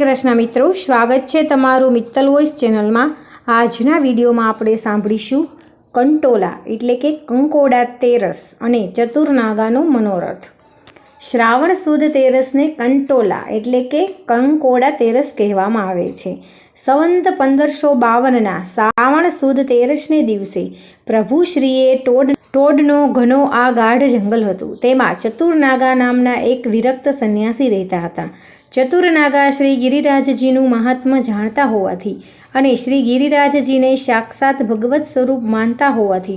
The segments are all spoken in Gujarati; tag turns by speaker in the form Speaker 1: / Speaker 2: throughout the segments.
Speaker 1: કૃષ્ણ મિત્રો, સ્વાગત છે તમારું મિત્તલ વોઇસ ચેનલમાં. આજના વિડીયોમાં આપણે સાંભળીશું કંટોલા, એટલે કે કંકોડા તેરસ અને ચતુર્નાગાનો મનોરથ. શ્રાવણ સુદ તેરસને કંટોલા, એટલે કે કંકોડા તેરસ કહેવામાં આવે છે. સંવંત પંદરસો બાવનના શ્રાવણ સુદ તેરસને દિવસે પ્રભુશ્રીએ ટોડ, ટોડનો ઘનો આ ગાઢ જંગલ હતું. તેમાં ચતુર્નાગા નામના એક વિરક્ત સંન્યાસી રહેતા હતા. ચતુર્નાગા શ્રી ગિરિરાજજીનું મહાત્મ્ય જાણતા હોવાથી અને શ્રી ગિરિરાજજીને સાક્ષાત ભગવત સ્વરૂપ માનતા હોવાથી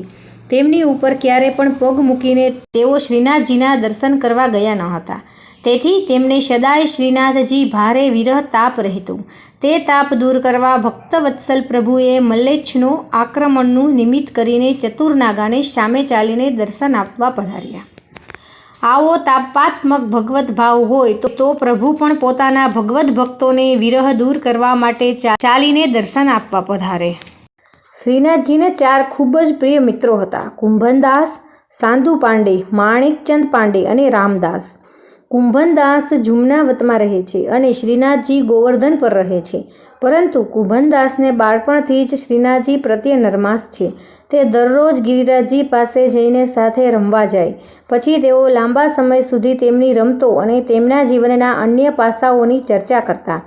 Speaker 1: તેમની ઉપર ક્યારે પણ પગ મૂકીને તેઓ શ્રીનાથજીના દર્શન કરવા ગયા ન હતા. તેથી તેમને સદાય શ્રીનાથજી ભારે વિરહ તાપ રહેતું. તે તાપ દૂર કરવા ભક્તવત્સલ પ્રભુએ મલ્લેચ્છનો આક્રમણનું નિમિત્ત કરીને ચતુર્નાગાને સામે ચાલીને દર્શન આપવા પધાર્યા. આવો તાપાત્મક ભગવત ભાવ હોય તો પ્રભુ પણ પોતાના ભગવત ભક્તોને વિરહ દૂર કરવા માટે ચાલીને દર્શન આપવા પધારે. શ્રીનાથજીને ચાર ખૂબ જ પ્રિય મિત્રો હતા. કુંભનદાસ, સાંધુ પાંડે માણિકચંદ પાંડે અને રામદાસ. કુંભનદાસ જુમનાવતમાં રહે છે અને શ્રીનાથજી ગોવર્ધન પર રહે છે. પરંતુ કુંભનદાસને બાળપણથી જ શ્રીનાથજી પ્રત્યે નરમાસ છે. તે દરરોજ ગિરિરાજજી પાસે જઈને સાથે રમવા જાય. પછી તેઓ લાંબા સમય સુધી તેમની રમતો અને તેમના જીવનના અન્ય પાસાઓની ચર્ચા કરતા.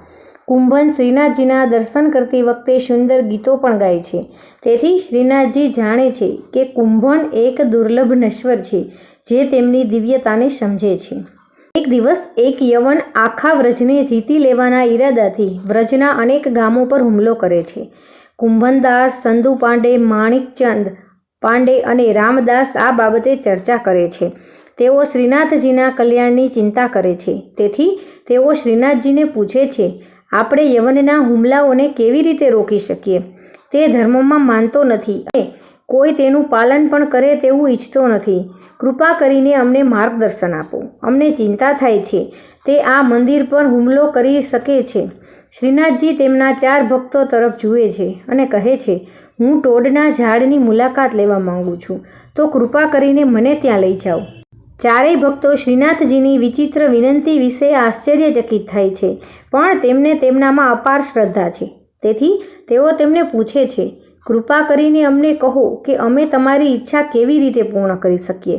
Speaker 1: કુંભન શ્રીનાથજીના દર્શન કરતી વખતે સુંદર ગીતો પણ ગાય છે. તેથી શ્રીનાથજી જાણે છે કે કુંભન એક દુર્લભ નશ્વર છે, જે તેમની દિવ્યતાને સમજે છે. એક દિવસ એક યવન આખા વ્રજને જીતી લેવાના ઈરાદાથી વ્રજના અનેક ગામો પર હુમલો કરે છે. કુંભનદાસ સંધુ પાંડે માણિકચંદ પાંડે અને રામદાસ આ બાબતે ચર્ચા કરે છે. તેઓ શ્રીનાથજીના કલ્યાણની ચિંતા કરે છે. તેથી તેઓ શ્રીનાથજીને પૂછે છે, આપણે યવનના હુમલાઓને કેવી રીતે રોકી શકીએ? તે ધર્મમાં માનતો નથી અને કોઈ તેનું પાલન પણ કરે તેવું ઈચ્છતો નથી. કૃપા કરીને અમને માર્ગદર્શન આપો. અમને ચિંતા થાય છે. તે આ મંદિર પર હુમલો કરી શકે છે. શ્રીનાથજી તેમના ચાર ભક્તો તરફ જુએ છે અને કહે છે, હું ટોડના ઝાડની મુલાકાત લેવા માંગુ છું. તો કૃપા કરીને મને ત્યાં લઈ જાઓ. ચારેય ભક્તો શ્રીનાથજીની વિચિત્ર વિનંતી વિશે આશ્ચર્યચકિત થાય છે, પણ તેમને તેમનામાં અપાર શ્રદ્ધા છે. તેથી તેઓ તેમને પૂછે છે, કૃપા કરીને અમને કહો કે અમે તમારી ઈચ્છા કેવી રીતે પૂર્ણ કરી શકીએ?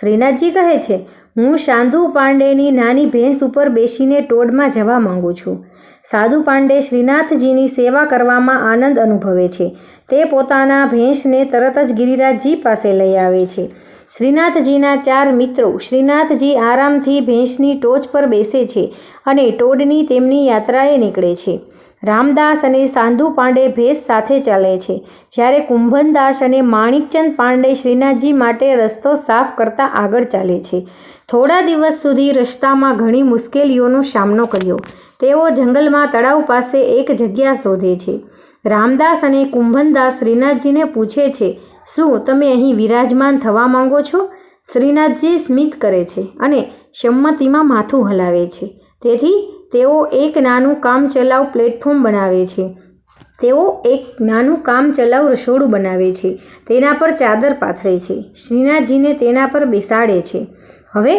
Speaker 1: શ્રીનાથજી કહે છે હું સાંધુ પાંડેની નાની ભેંસ ઉપર બેસીને ટોડમાં જવા માંગુ છું. સાધુ પાંડે શ્રીનાથજીની સેવા કરવામાં આનંદ અનુભવે છે. તે પોતાના ભેંસને તરત જ ગિરિરાજજી પાસે લઈ આવે છે. શ્રીનાથજીના ચાર મિત્રો શ્રીનાથજી આરામથી ભેંસની ટોચ પર બેસે છે અને ટોડની તેમની યાત્રાએ નીકળે છે. રામદાસ અને સાંધુ પાંડે ભેંસ સાથે ચાલે છે. જ્યારે કુંભનદાસ અને માણિકચંદ પાંડે શ્રીનાથજી માટે રસ્તો સાફ કરતા આગળ ચાલે છે. થોડા દિવસ સુધી રસ્તામાં ઘણી મુશ્કેલીઓનો સામનો કર્યો. તેઓ જંગલમાં તળાવ પાસે એક જગ્યા શોધે છે. રામદાસ અને કુંભનદાસ શ્રીનાથજીને પૂછે છે, શું તમે અહીં વિરાજમાન થવા માંગો છો? શ્રીનાથજી સ્મિત કરે છે અને સંમતિમાં માથું હલાવે છે. તેથી તેઓ એક નાનું કામચલાઉ પ્લેટફોર્મ બનાવે છે. તેઓ એક નાનું કામચલાઉ રસોડું બનાવે છે. તેના પર ચાદર પાથરે છે. શ્રીનાથજીને તેના પર બેસાડે છે. હવે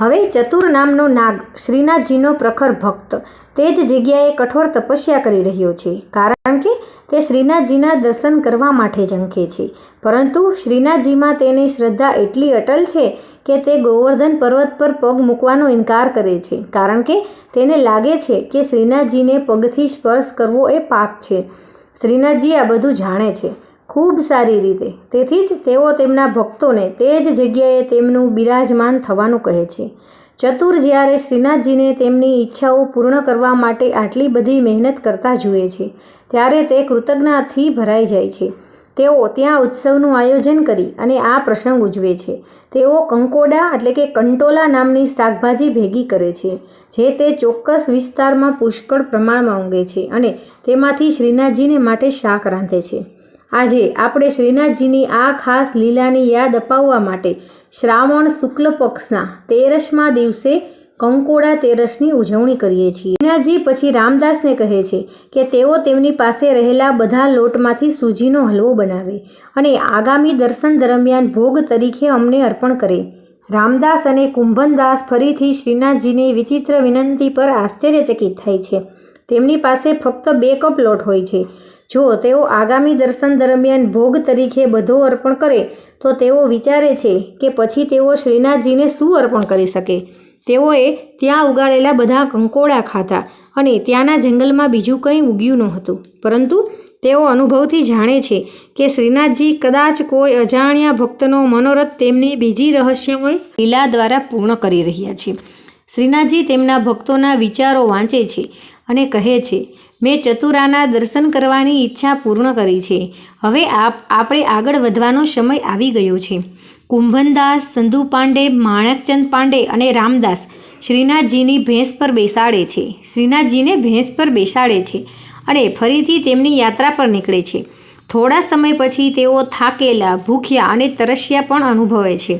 Speaker 1: હવે ચતુર નામનો નાગ, શ્રીનાથજીનો પ્રખર ભક્ત, તે જ જગ્યાએ કઠોર તપસ્યા કરી રહ્યો છે. કારણ કે તે શ્રીનાથજીના દર્શન કરવા માટે ઝંખે છે. પરંતુ શ્રીનાથજીમાં તેની શ્રદ્ધા એટલી અટલ છે કે તે ગોવર્ધન પર્વત પર પગ મૂકવાનો ઇનકાર કરે છે. કારણ કે તેને લાગે છે કે શ્રીનાથજીને પગથી સ્પર્શ કરવો એ પાપ છે. શ્રીનાથજી આ બધું જાણે છે. ખૂબ સારી રીતે. તેથી જ તેઓ તેમના ભક્તોને તે જ જગ્યાએ તેમનું બિરાજમાન થવાનું કહે છે. ચતુર જ્યારે શ્રીનાથજીને તેમની ઈચ્છાઓ પૂર્ણ કરવા માટે આટલી બધી મહેનત કરતા જુએ છે, ત્યારે તે કૃતજ્ઞતાથી ભરાઈ જાય છે. તેઓ ત્યાં ઉત્સવનું આયોજન કરી અને આ પ્રસંગ ઉજવે છે. તેઓ કંકોડા એટલે કે કંટોલા નામની શાકભાજી ભેગી કરે છે, જે તે ચોક્કસ વિસ્તારમાં પુષ્કળ પ્રમાણમાં ઊંઘે છે અને તેમાંથી શ્રીનાથજીને માટે શાક રાંધે છે. આજે આપણે શ્રીનાથજીની આ ખાસ લીલાની યાદ અપાવવા માટે શ્રાવણ શુક્લ પક્ષના તેરસમા દિવસે કંકોડા તેરસની ઉજવણી કરીએ છીએ. શ્રીનાથજી પછી રામદાસને કહે છે કે તેઓ તેમની પાસે રહેલા બધા લોટમાંથી સૂજીનો હલવો બનાવે અને આગામી દર્શન દરમિયાન ભોગ તરીકે અમને અર્પણ કરે. રામદાસ અને કુંભનદાસ ફરીથી શ્રીનાથજીની વિચિત્ર વિનંતી પર આશ્ચર્યચકિત થાય છે. તેમની પાસે ફક્ત બે કપ લોટ હોય છે. જો તેઓ આગામી દર્શન દરમિયાન ભોગ તરીકે બધો અર્પણ કરે, તો તેઓ વિચારે છે કે પછી તેઓ શ્રીનાથજીને શું અર્પણ કરી શકે? તેઓએ ત્યાં ઉગાડેલા બધા કંકોડા ખાતા અને ત્યાંના જંગલમાં બીજું કંઈ ઉગ્યું નહોતું. પરંતુ તેઓ અનુભવથી જાણે છે કે શ્રીનાથજી કદાચ કોઈ અજાણ્યા ભક્તનો મનોરથ તેમની બીજી રહસ્યમય લીલા દ્વારા પૂર્ણ કરી રહ્યા છે. શ્રીનાથજી તેમના ભક્તોના વિચારો વાંચે છે અને કહે છે મેં ચતુરાના દર્શન કરવાની ઈચ્છા પૂર્ણ કરી છે. હવે આપ, આપણે આગળ વધવાનો સમય આવી ગયો છે. કુંભનદાસ, સંધુ પાંડે, માણકચંદ પાંડે અને રામદાસ શ્રીનાથજીની ભેંસ પર બેસાડે છે. શ્રીનાથજીને ભેંસ પર બેસાડે છે અને ફરીથી તેમની યાત્રા પર નીકળે છે. થોડા સમય પછી તેઓ થાકેલા, ભૂખ્યા અને તરસ્યા પણ અનુભવે છે.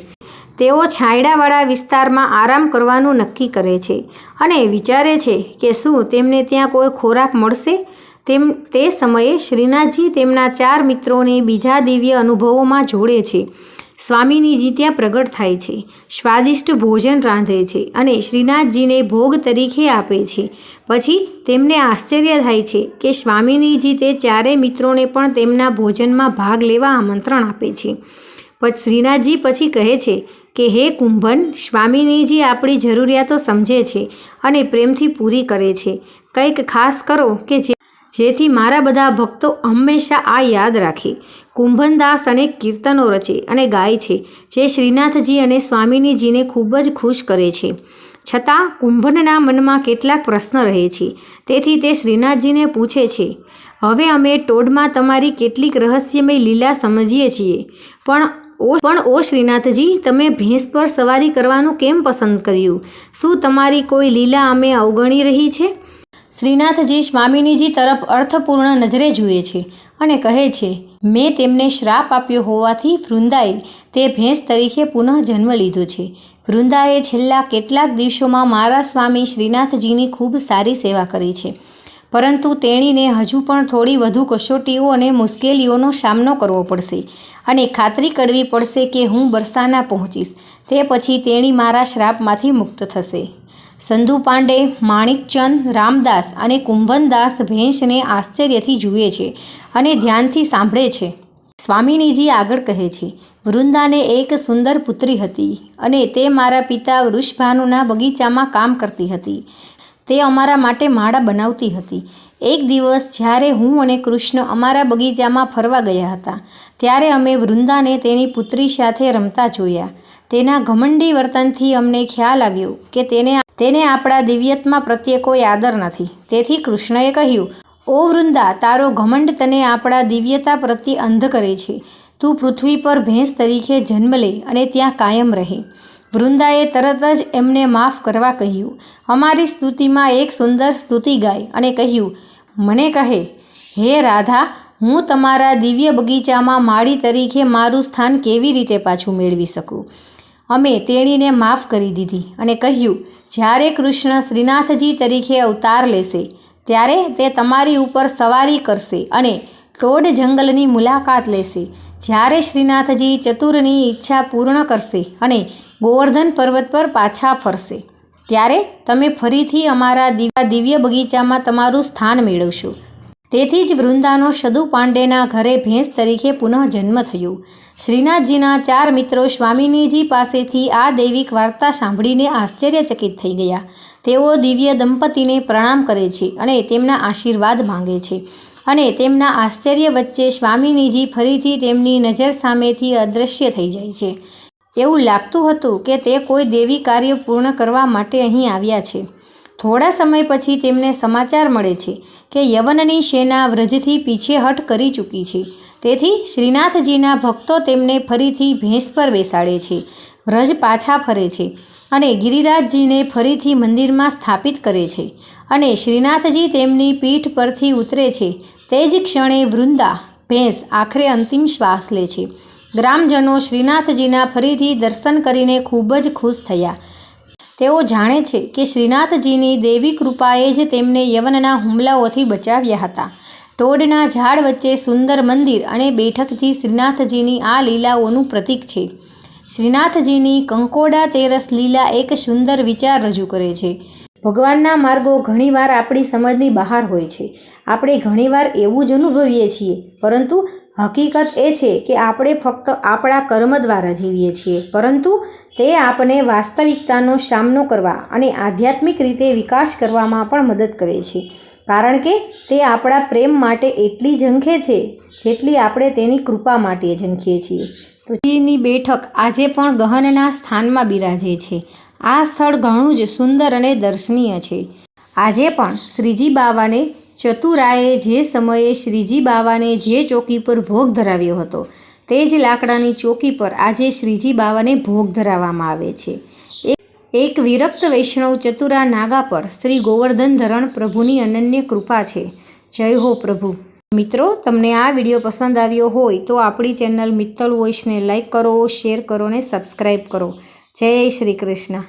Speaker 1: તેઓ છાંયડાવાળા વિસ્તારમાં આરામ કરવાનું નક્કી કરે છે અને વિચારે છે કે શું તેમને ત્યાં કોઈ ખોરાક મળશે? તેમ, તે સમયે શ્રીનાથજી તેમના ચાર મિત્રોને બીજા દિવ્ય અનુભવોમાં જોડે છે. સ્વામીનીજી ત્યાં પ્રગટ થાય છે. સ્વાદિષ્ટ ભોજન રાંધે છે અને શ્રીનાથજીને ભોગ તરીકે આપે છે. પછી તેમને આશ્ચર્ય થાય છે કે સ્વામીનીજી તે ચારેય મિત્રોને પણ તેમના ભોજનમાં ભાગ લેવા આમંત્રણ આપે છે. પછી શ્રીનાથજી પછી કહે છે કે હે કુંભન, સ્વામીનીજી આપણી જરૂરિયાતો સમજે છે અને પ્રેમથી પૂરી કરે છે. કંઈક ખાસ કરો કે જે જેથી મારા બધા ભક્તો હંમેશા આ યાદ રાખે. કુંભનદાસ અનેક કીર્તનો રચે અને ગાય છે, જે શ્રીનાથજી અને સ્વામીનીજીને ખૂબ જ ખુશ કરે છે. છતાં કુંભનના મનમાં કેટલાક પ્રશ્ન રહે છે. તેથી તે શ્રીનાથજીને પૂછે છે, હવે અમે ટોડમાં તમારી કેટલીક રહસ્યમય લીલા સમજીએ છીએ. પણ ઓ, પણ ઓ શ્રીનાથજી, તમે ભેંસ પર સવારી કરવાનું કેમ પસંદ કર્યું? શું તમારી કોઈ લીલા અમે અવગણી રહી છે? શ્રીનાથજી સ્વામિનીજી તરફ અર્થપૂર્ણ નજરે જુએ છે અને કહે છે, મેં તેમને શ્રાપ આપ્યો હોવાથી વૃંદાએ તે ભેંસ તરીકે પુનઃ જન્મ લીધો છે. વૃંદાએ છેલ્લા કેટલાક દિવસોમાં મારા સ્વામી શ્રીનાથજીની ખૂબ સારી સેવા કરી છે. પરંતુ તેણીને હજુ પણ થોડી વધુ કસોટીઓ અને મુશ્કેલીઓનો સામનો કરવો પડશે અને ખાતરી કરવી પડશે કે હું બરસાના પહોંચીશ. તે પછી તેણી મારા શ્રાપમાંથી મુક્ત થશે. સંધુ પાંડે, માણિકચંદ, રામદાસ અને કુંભનદાસ ભેંસને આશ્ચર્યથી જુએ છે અને ધ્યાનથી સાંભળે છે. સ્વામિનીજી આગળ કહે છે, વૃંદાને એક સુંદર પુત્રી હતી અને તે મારા પિતા વૃષભાનુના બગીચામાં કામ કરતી હતી. તે અમારા માટે માળા બનાવતી હતી. એક દિવસ જ્યારે હું અને કૃષ્ણ અમારા બગીચામાં ફરવા ગયા હતા, ત્યારે અમે વૃંદાને તેની પુત્રી સાથે રમતા જોયા. તેના ઘમંડી વર્તનથી અમને ખ્યાલ આવ્યો કે તેને તેને આપણા દિવ્યત્મા પ્રત્યે કોઈ આદર નથી. તેથી કૃષ્ણએ કહ્યું, ઓ વૃંદા, તારો ઘમંડ તને આપણા દિવ્યતા પ્રત્યે અંધ કરે છે. તું પૃથ્વી પર ભેંસ તરીકે જન્મ લે અને ત્યાં કાયમ રહે. વૃંદાએ તરત જ એમને માફ કરવા કહ્યું. અમારી સ્તુતિમાં એક સુંદર સ્તુતિ ગાય અને કહ્યું, મને કહે, હે રાધા, હું તમારા દિવ્ય બગીચામાં માળી તરીકે મારું સ્થાન કેવી રીતે પાછું મેળવી શકું? અમે તેણીને માફ કરી દીધી અને કહ્યું, જ્યારે કૃષ્ણ શ્રીનાથજી તરીકે અવતાર લેશે, ત્યારે તે તમારી ઉપર સવારી કરશે અને ટોડ જંગલની મુલાકાત લેશે. જ્યારે શ્રીનાથજી ચતુરની ઈચ્છા પૂર્ણ કરશે અને ગોવર્ધન પર્વત પર પાછા ફરશે. ત્યારે તમે ફરીથી અમારા દિવા દિવ્ય બગીચામાં તમારું સ્થાન મેળવશો. તેથી જ વૃંદાનો સદુ પાંડેના ઘરે ભેંસ તરીકે પુનઃ જન્મ થયો. શ્રીનાથજીના ચાર મિત્રો સ્વામિનીજી પાસેથી આ દૈવિક વાર્તા સાંભળીને આશ્ચર્યચકિત થઈ ગયા. તેઓ દિવ્ય દંપતીને પ્રણામ કરે છે અને તેમના આશીર્વાદ માંગે છે. અને તેમના આશ્ચર્ય વચ્ચે સ્વામિનીજી ફરીથી તેમની નજર સામેથી અદૃશ્ય થઈ જાય છે. એવું લાગતું હતું કે તે કોઈ દેવી કાર્ય પૂર્ણ કરવા માટે અહીં આવ્યા છે. થોડા સમય પછી તેમને સમાચાર મળે છે કે યવનની સેના વ્રજથી પીછેહટ કરી ચૂકી છે. તેથી શ્રીનાથજીના ભક્તો તેમને ફરીથી ભેંસ પર બેસાડે છે. વ્રજ પાછા ફરે છે અને ગિરિરાજજીને ફરીથી મંદિરમાં સ્થાપિત કરે છે અને શ્રીનાથજી તેમની પીઠ પરથી ઉતરે છે. તે જ ક્ષણે વૃંદા, ભેંસ આખરે અંતિમ શ્વાસ લે છે. ગ્રામજનો શ્રીનાથજીના ફરીથી દર્શન કરીને ખૂબ જ ખુશ થયા. તેઓ જાણે છે કે શ્રીનાથજીની દેવી કૃપાએ જ તેમને યવનના હુમલાઓથી બચાવ્યા હતા. ટોડના ઝાડ વચ્ચે સુંદર મંદિર અને બેઠકજી શ્રીનાથજીની આ લીલાઓનું પ્રતીક છે. શ્રીનાથજીની કંકોડા તેરસ લીલા એક સુંદર વિચાર રજૂ કરે છે. ભગવાનના માર્ગો ઘણીવાર આપણી સમજની બહાર હોય છે. આપણે ઘણીવાર એવું જ અનુભવીએ છીએ, પરંતુ હકીકત એ છે કે આપણે ફક્ત આપણા કર્મ દ્વારા જીવીએ છીએ, પરંતુ તે આપણને વાસ્તવિકતાનો સામનો કરવા અને આધ્યાત્મિક રીતે વિકાસ કરવામાં પણ મદદ કરે છે. કારણ કે તે આપણા પ્રેમ માટે એટલી ઝંખે છે જેટલી આપણે તેની કૃપા માટે ઝંખીએ છીએ. તો બેઠક આજે પણ ગહનના સ્થાનમાં બિરાજે છે. આ સ્થળ ઘણું જ સુંદર અને દર્શનીય છે. આજે પણ શ્રીજી બાવાને ચતુરાએ જે સમયે શ્રીજી બાવાને જે ચોકી પર ભોગ ધરાવ્યો હતો, તે જ લાકડાની ચોકી પર આજે શ્રીજી બાવાને ભોગ ધરાવવામાં આવે છે. એક વિરક્ત વૈષ્ણવ ચતુરા નાગા પર શ્રી ગોવર્ધન ધરણ પ્રભુની અનન્ય કૃપા છે. જય હો પ્રભુ. મિત્રો, તમને આ વીડિયો પસંદ આવ્યો હોય તો આપણી ચેનલ મિત્તલ વોઇસને લાઇક કરો, શેર કરો અને સબસ્ક્રાઈબ કરો. જય શ્રી કૃષ્ણ.